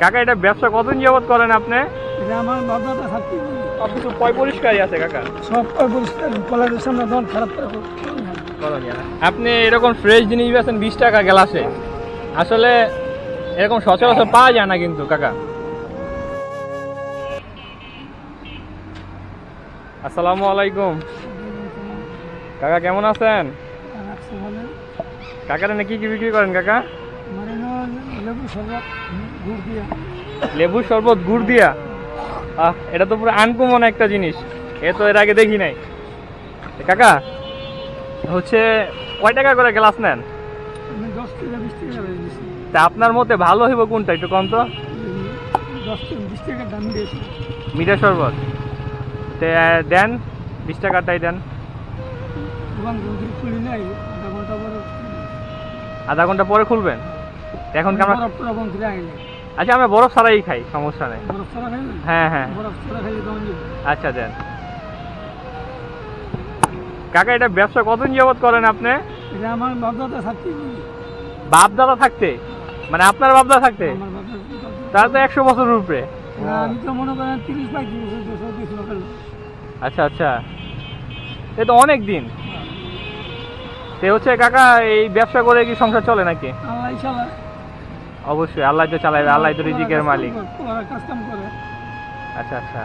কাকা এটা ব্যবসা কতদিন যাবত করেন আপনি? এটা আমার বাবাটা থাকতে আপনি তো পয় পরিষ্কারই আছে কাকা। সব কয় পরিষ্কার কলেজের সামনে দন খারাপ আপনি এরকম ফ্রেশ জিনিস বেছেন বিশ টাকা গ্লাসে আসলে এরকম সচরাচর পাওয়া যায় না কিন্তু কাকা। আসসালামু আলাইকুম। কাকা কেমন আছেন? কাকার কি কি বিক্রি করেন কাকা? লেবু শরবত গুড় দিয়া। লেবু শরবত গুড় দিয়া? আহ এটা তো পুরো আনকমন একটা জিনিস। এ তো এর আগে দেখি নাই। কাকা হচ্ছে কয় টাকা করে গ্লাস নেন? তা আপনার মতে ভালো হইব কোনটা একটু কম তো? মিঠা শরবত। তে দেন বিশ টাকাটাই দেন। আধা ঘণ্টা পরে খুলবেন? এখন কি আমরা আচ্ছা আমরা বরফ ছাড়াই খাই সমস্যা নেই। হ্যাঁ হ্যাঁ। আচ্ছা দেন। কাকা এটা ব্যবসা কতদিন যাবত করেন আপনি? বাপ দাদা থাকতে। মানে আপনার বাপ দাদা থাকতে। তার তো একশো উপরে। বছর দুশো আচ্ছা আচ্ছা। এ তো অনেক দিন। তে হচ্ছে কাকা এই ব্যবসা করে কি সংসার চলে নাকি? অবশ্যই আল্লাহ তো চালাবে আল্লাহ তো রিজিকের মালিক। আচ্ছা আচ্ছা।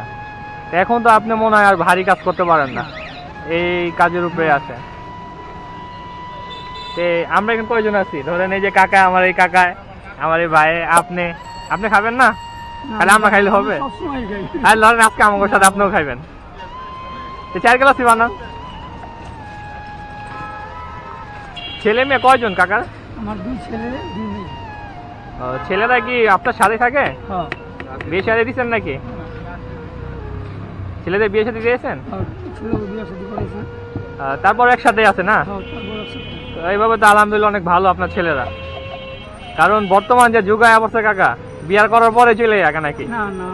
এখন তো আপনি মনে হয় আর ভারী কাজ করতে পারেন না। এই কাজের উপরে আছে। তে আমরা এখানে কয়জন আছি? ধরেন এই যে কাকা আমার এই কাকায় আমার এই ভাই আপনি। আপনি খাবেন না? তাহলে আমরা খাইলে হবে? আর ধরেন আজকে আমার সাথে আপনিও খাইবেন। তো চার গ্লাসই বানান ছেলে মেয়ে কয়জন কাকার? আমার দুই ছেলে দুই মেয়ে। ছেলেরা কি আপনার সাথে থাকে? হ্যাঁ। বিয়ে সাথে দিচ্ছেন নাকি? ছেলেদের বিয়ে সাথে দিয়েছেন? আহ, তারপর একসাথে আছে না? হ্যাঁ এইভাবে তো আলহামদুলিল্লাহ অনেক ভালো আপনার ছেলেরা। কারণ বর্তমান যে যুগায় অবস্থা কাকা বিয়ার করার পরে চলে যাকে নাকি? না না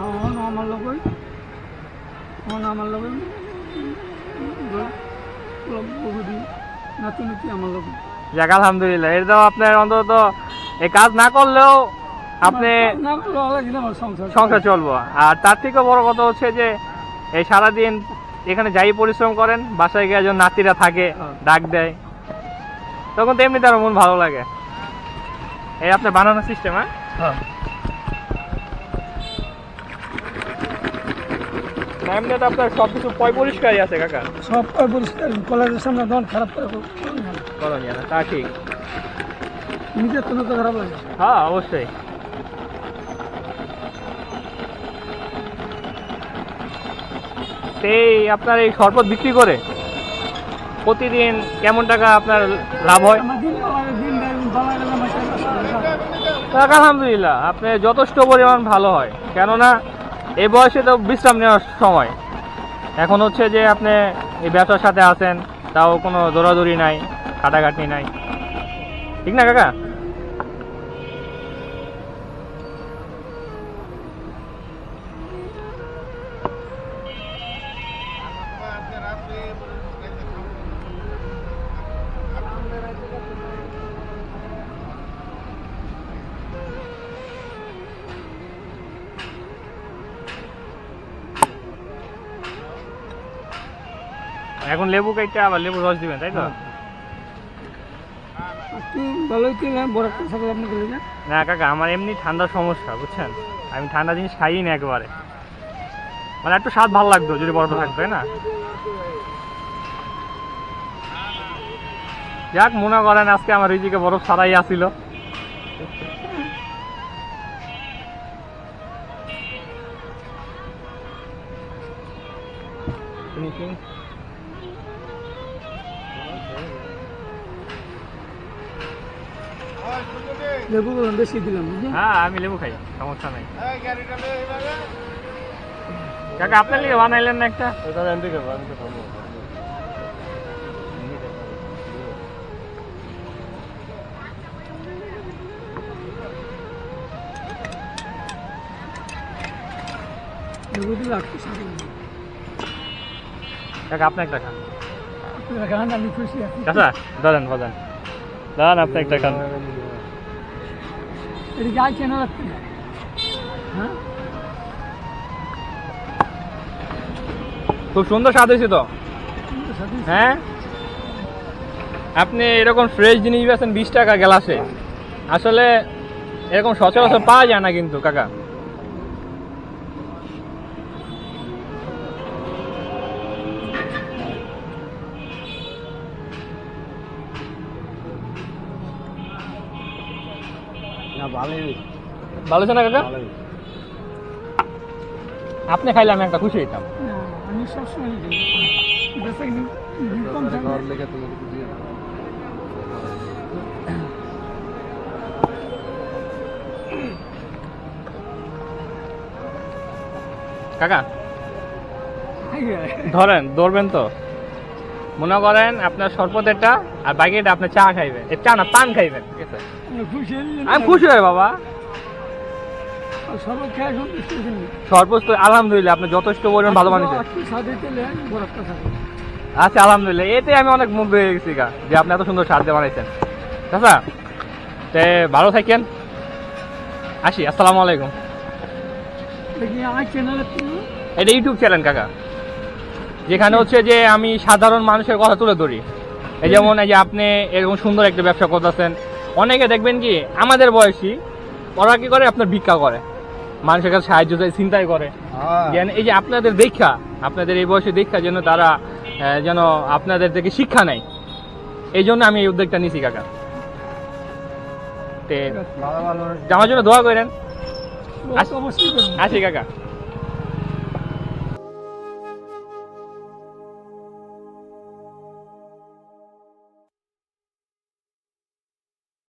আমার যাক আলহামদুলিল্লাহ। এটা তো আপনার অন্তত এই কাজ না করলেও আপনি সংসার। চলবো। আর তার থেকেও বড় কথা হচ্ছে যে এই সারাদিন এখানে যাই পরিশ্রম করেন বাসায় গিয়ে একজন নাতিরা থাকে হ্যাঁ। ডাক দেয়। তখন তো এমনি তার মন ভালো লাগে। এই আপনার বানানোর সিস্টেম হ্যাঁ? হ্যাঁ। এমনি তো আপনার সব কিছু পয় পরিষ্কারই আছে কাকা? সব কয় পরিষ্কার কলেজের সামনে খারাপ করে তা ঠিক। নিজের তো খারাপ লাগে হ্যাঁ অবশ্যই। সেই আপনার এই শরবত বিক্রি করে প্রতিদিন কেমন টাকা আপনার লাভ হয়? আলহামদুলিল্লাহ আপনি যথেষ্ট পরিমাণ ভালো হয়। কেননা এই বয়সে তো বিশ্রাম নেওয়ার সময়। এখন হচ্ছে যে আপনি এই ব্যবসার সাথে আছেন তাও কোনো দৌড়াদৌড়ি নাই কাটাকাটি নাই। ঠিক না কাকা? এখন লেবু কেটে আবার লেবু রস দিবেন তাই তো? গেলে না কাকা আমার এমনি ঠান্ডার সমস্যা বুঝছেন? আমি ঠান্ডা জিনিস খাইই না একেবারে। মানে একটু স্বাদ ভালো লাগতো যদি বরফ থাকতো তাই না? যাক মনে করেন আজকে আমার রিজিকে বরফ ছাড়াই আসিল Finishing. লেবু বেশি দিলাম হ্যাঁ আমি লেবু খাই সমস্যা নাই। কাকা আপনার লিগে বানাইলেন না একটা? লেবু দিলে একটু কাকা আপনি একটা খান। আপনি একটা হ্যাঁ খুব সুন্দর স্বাদ হয়েছে তো? হ্যাঁ? আপনি এরকম ফ্রেশ জিনিস বেছেন বিশ টাকা গ্লাসে। আসলে এরকম সচরাচর পাওয়া যায় না কিন্তু, কাকা। না ভালোই ভালো না কাকা? আপনি খাইলে আমি একটা খুশি হইতাম। আমি সবসময় কাকা ধরেন ধরবেন তো? মনে করেন আপনার সরপতেরটা আর বাকিটা আপনি চা খাইবেন। চা না পান খাইবেন। আমি খুশি হই বাবা। সব খেয়ে সন্তুষ্ট হয়েছেন সর্বোচ্চ তো আলহামদুলিল্লাহ আপনি যথেষ্ট পরিমাণ ভালো থাকে আচ্ছা আলহামদুলিল্লাহ। এতে আমি অনেক মুগ্ধ হয়ে গেছি গা যে আপনি এত সুন্দর সাহায্য বানাইছেন আচ্ছা তে ভালো থাকেন। আসি আসসালামু আলাইকুম। এটা ইউটিউব চ্যানেল কাকা। যেখানে হচ্ছে যে আমি সাধারণ মানুষের কথা তুলে ধরি। এই যেমন এই যে আপনি এরকম সুন্দর একটা ব্যবসা করতেছেন অনেকে দেখবেন কি আমাদের বয়সী ওরা কি করে আপনার ভিক্ষা করে। মানুষের কাছে সাহায্য চায় চিন্তাই করে। যেন এই যে আপনাদের দীক্ষা আপনাদের এই বয়সে দীক্ষা যেন তারা যেন আপনাদের থেকে শিক্ষা নেয়। এই জন্য আমি এই উদ্যোগটা নিছি কাকা। আমার জন্য দোয়া করেন। আসি কাকা।